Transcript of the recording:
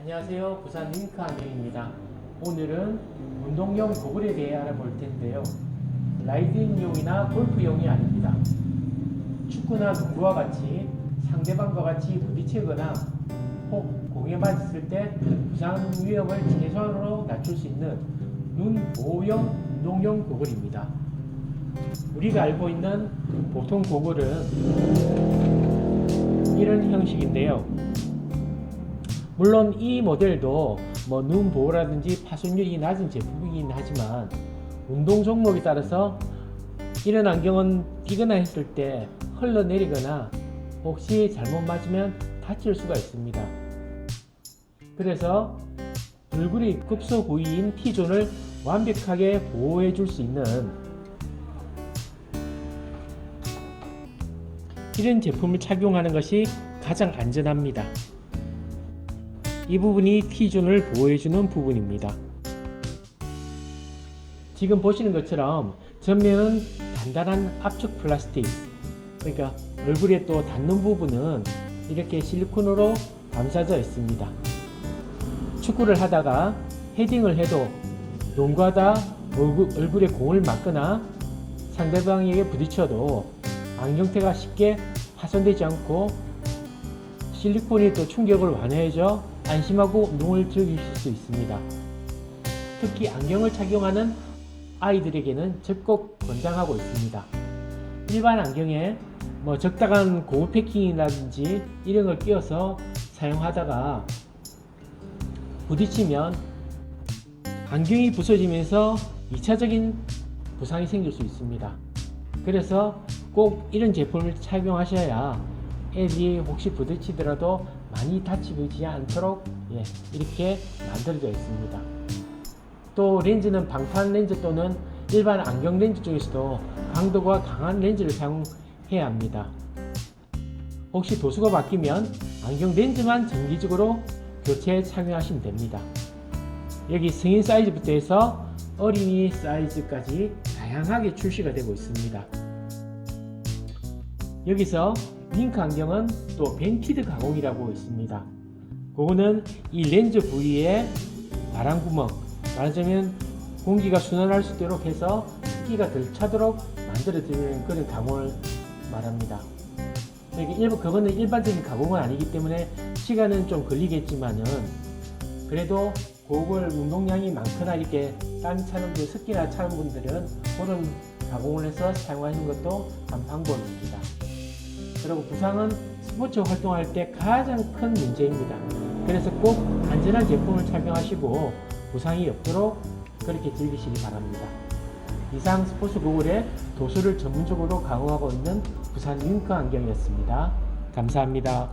안녕하세요. 부산 링크 안경입니다. 오늘은 운동용 고글에 대해 알아볼 텐데요. 라이딩용이나 골프용이 아닙니다. 축구나 농구와 같이 상대방과 같이 부딪히거나 혹 공에 맞았을 때 부상 위험을 최소한으로 낮출 수 있는 눈 보호용 운동용 고글입니다. 우리가 알고 있는 보통 고글은 이런 형식인데요. 물론 이 모델도 뭐 눈 보호라든지 파손율이 낮은 제품이긴 하지만 운동 종목에 따라서 이런 안경은 끼거나 했을 때 흘러내리거나 혹시 잘못 맞으면 다칠 수가 있습니다. 그래서 얼굴의 급소 부위인 T존을 완벽하게 보호해 줄 수 있는 이런 제품을 착용하는 것이 가장 안전합니다. 이 부분이 T존을 보호해주는 부분입니다. 지금 보시는 것처럼 전면은 단단한 압축 플라스틱 그러니까 얼굴에 또 닿는 부분은 이렇게 실리콘으로 감싸져 있습니다. 축구를 하다가 헤딩을 해도 농구하다 얼굴, 얼굴에 공을 맞거나 상대방에게 부딪혀도 안경테가 쉽게 파손되지 않고 실리콘이 또 충격을 완화해줘 안심하고 운동을 즐기실 수 있습니다. 특히 안경을 착용하는 아이들에게는 적극 권장하고 있습니다. 일반 안경에 뭐 적당한 고무 패킹이라든지 이런 걸 끼워서 사용하다가 부딪히면 안경이 부서지면서 2차적인 부상이 생길 수 있습니다. 그래서 꼭 이런 제품을 착용하셔야 애들이 혹시 부딪히더라도 많이 다치지 않도록 예, 이렇게 만들어져 있습니다. 또 렌즈는 방탄 렌즈 또는 일반 안경 렌즈 중에서도 강도가 강한 렌즈를 사용해야 합니다. 혹시 도수가 바뀌면 안경 렌즈만 정기적으로 교체 착용하시면 됩니다. 여기 성인 사이즈부터 해서 어린이 사이즈까지 다양하게 출시가 되고 있습니다. 여기서 링크 안경은 또 벤티드 가공이라고 있습니다. 그거는 이 렌즈 부위에 바람구멍, 말하자면 공기가 순환할 수 있도록 해서 습기가 덜 차도록 만들어드리는 그런 가공을 말합니다. 일부 그거는 일반적인 가공은 아니기 때문에 시간은 좀 걸리겠지만은 그래도 고글 운동량이 많거나 이렇게 땀 차는 분, 습기나 차는 분들은 그런 가공을 해서 사용하는 것도 한 방법입니다. 그리고 부상은 스포츠 활동할 때 가장 큰 문제입니다. 그래서 꼭 안전한 제품을 착용하시고 부상이 없도록 그렇게 즐기시기 바랍니다. 이상 스포츠 구글의 도수를 전문적으로 강화하고 있는 부산 링크 안경이었습니다. 감사합니다.